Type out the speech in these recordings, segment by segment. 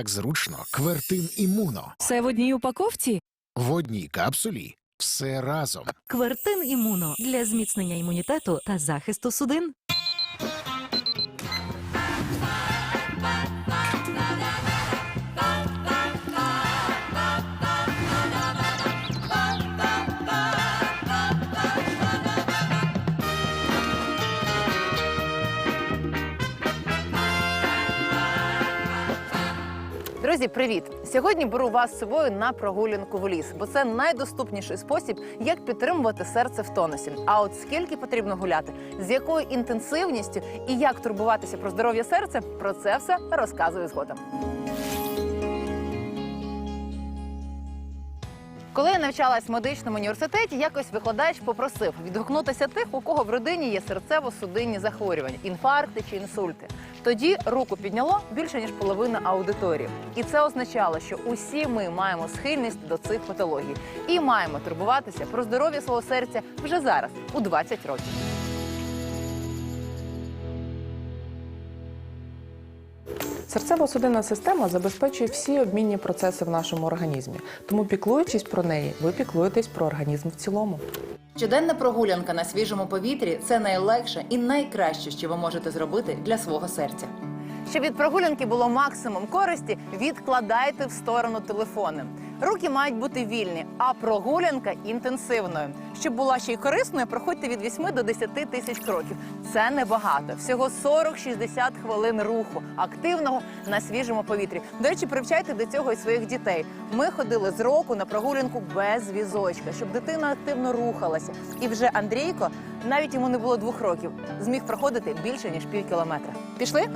Так зручно. Квертин імуно. Все в одній упаковці? В одній капсулі. Все разом. Квертин імуно для зміцнення імунітету та захисту судин. Друзі, привіт! Сьогодні беру вас з собою на прогулянку в ліс, бо це найдоступніший спосіб, як підтримувати серце в тонусі. А от скільки потрібно гуляти, з якою інтенсивністю і як турбуватися про здоров'я серця, про це все розказую згодом. Коли я навчалась в медичному університеті, якось викладач попросив відгукнутися тих, у кого в родині є серцево-судинні захворювання, інфаркти чи інсульти. Тоді руку підняло більше ніж половина аудиторії, і це означало, що усі ми маємо схильність до цих патологій і маємо турбуватися про здоров'я свого серця вже зараз, у 20 років. Серцево-судинна система забезпечує всі обмінні процеси в нашому організмі. Тому, піклуючись про неї, ви піклуєтесь про організм в цілому. Щоденна прогулянка на свіжому повітрі це найлегше і найкраще, що ви можете зробити для свого серця. Щоб від прогулянки було максимум користі, відкладайте в сторону телефони. Руки мають бути вільні, а прогулянка інтенсивною. Щоб була ще й корисною, проходьте від 8 до 10 тисяч кроків. Це небагато. Всього 40-60 хвилин руху активного на свіжому повітрі. До речі, привчайте до цього і своїх дітей. Ми ходили з року на прогулянку без візочка, щоб дитина активно рухалася. І вже Андрійко, навіть йому не було двох років, зміг проходити більше ніж пів кілометра. Пішли?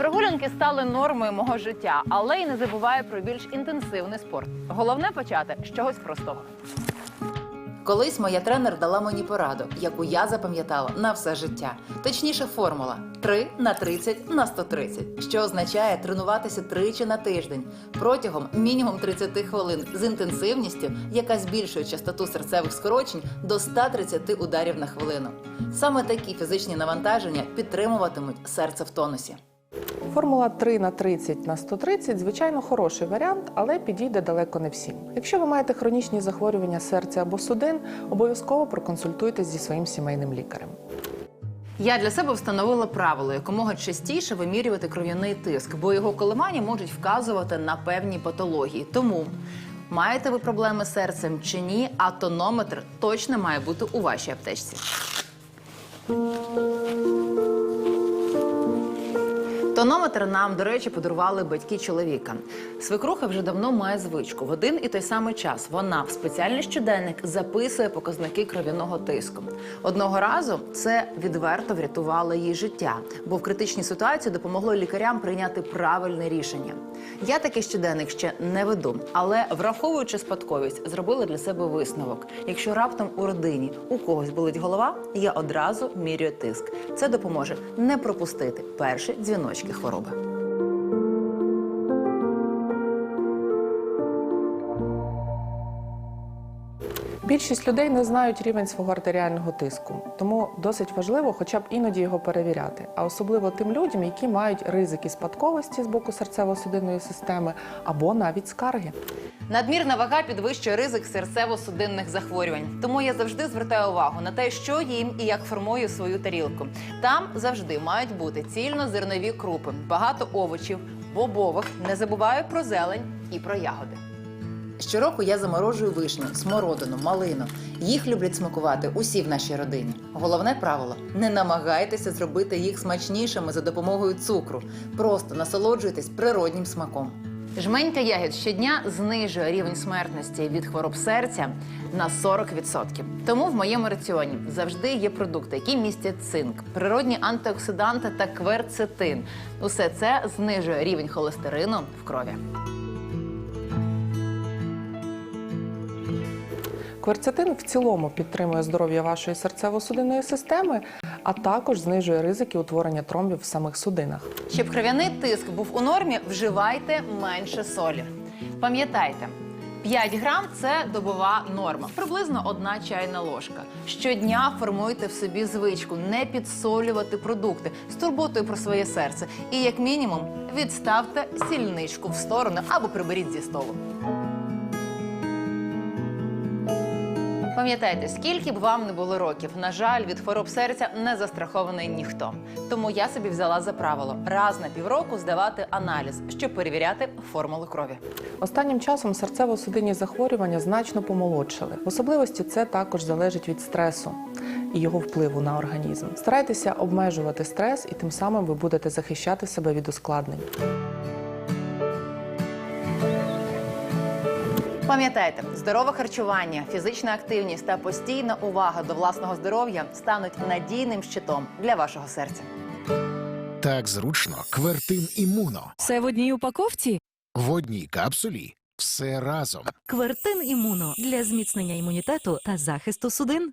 Прогулянки стали нормою мого життя, але й не забуваю про більш інтенсивний спорт. Головне почати з чогось простого. Колись моя тренер дала мені пораду, яку я запам'ятала на все життя. Точніше, формула 3 на 30 на 130, що означає тренуватися тричі на тиждень протягом мінімум 30 хвилин з інтенсивністю, яка збільшує частоту серцевих скорочень до 130 ударів на хвилину. Саме такі фізичні навантаження підтримуватимуть серце в тонусі. Формула 3 на 30 на 130 звичайно хороший варіант, але підійде далеко не всім. Якщо ви маєте хронічні захворювання серця або судин, обов'язково проконсультуйтесь зі своїм сімейним лікарем. Я для себе встановила правило якомога частіше вимірювати кров'яний тиск, бо його коливання можуть вказувати на певні патології. Тому маєте ви проблеми з серцем чи ні, а тонометр точно має бути у вашій аптечці. Тонометр нам, до речі, подарували батьки чоловіка. Свекруха вже давно має звичку. В один і той самий час вона в спеціальний щоденник записує показники кров'яного тиску. Одного разу це відверто врятувало їй життя, бо в критичній ситуації допомогло лікарям прийняти правильне рішення. Я такий щоденник ще не веду, але враховуючи спадковість, зробила для себе висновок. Якщо раптом у родині у когось болить голова, я одразу мірюю тиск. Це допоможе не пропустити перші дзвіночки хвороби. Більшість людей не знають рівень свого артеріального тиску, тому досить важливо хоча б іноді його перевіряти, а особливо тим людям, які мають ризики спадковості з боку серцево-судинної системи або навіть скарги. Надмірна вага підвищує ризик серцево-судинних захворювань. Тому я завжди звертаю увагу на те, що їм і як формую свою тарілку. Там завжди мають бути цільнозернові крупи, багато овочів, бобових. Не забуваю про зелень і про ягоди. Щороку я заморожую вишню, смородину, малину. Їх люблять смакувати усі в нашій родині. Головне правило: не намагайтеся зробити їх смачнішими за допомогою цукру. Просто насолоджуйтесь природнім смаком. Жменька ягід щодня знижує рівень смертності від хвороб серця на 40%. Тому в моєму раціоні завжди є продукти, які містять цинк, природні антиоксиданти та кверцетин. Усе це знижує рівень холестерину в крові. Кверцетин в цілому підтримує здоров'я вашої серцево-судинної системи, а також знижує ризики утворення тромбів в самих судинах. Щоб кров'яний тиск був у нормі, вживайте менше солі. Пам'ятайте, 5 грам це добова норма, приблизно одна чайна ложка. Щодня формуйте в собі звичку не підсолювати продукти з турботою про своє серце. І як мінімум відставте сільничку в сторону або приберіть зі столу. Пам'ятайте, скільки б вам не було років, на жаль, від хвороб серця не застрахований ніхто. Тому я собі взяла за правило раз на півроку здавати аналіз, щоб перевіряти формулу крові. Останнім часом серцево-судинні захворювання значно помолодшали. В особливості це також залежить від стресу і його впливу на організм. Старайтеся обмежувати стрес, і тим самим ви будете захищати себе від ускладнень. Пам'ятайте, здорове харчування, фізична активність та постійна увага до власного здоров'я стануть надійним щитом для вашого серця. Так зручно. Квертин імуно. Все в одній упаковці. В одній капсулі. Все разом. Квертин імуно для зміцнення імунітету та захисту судин.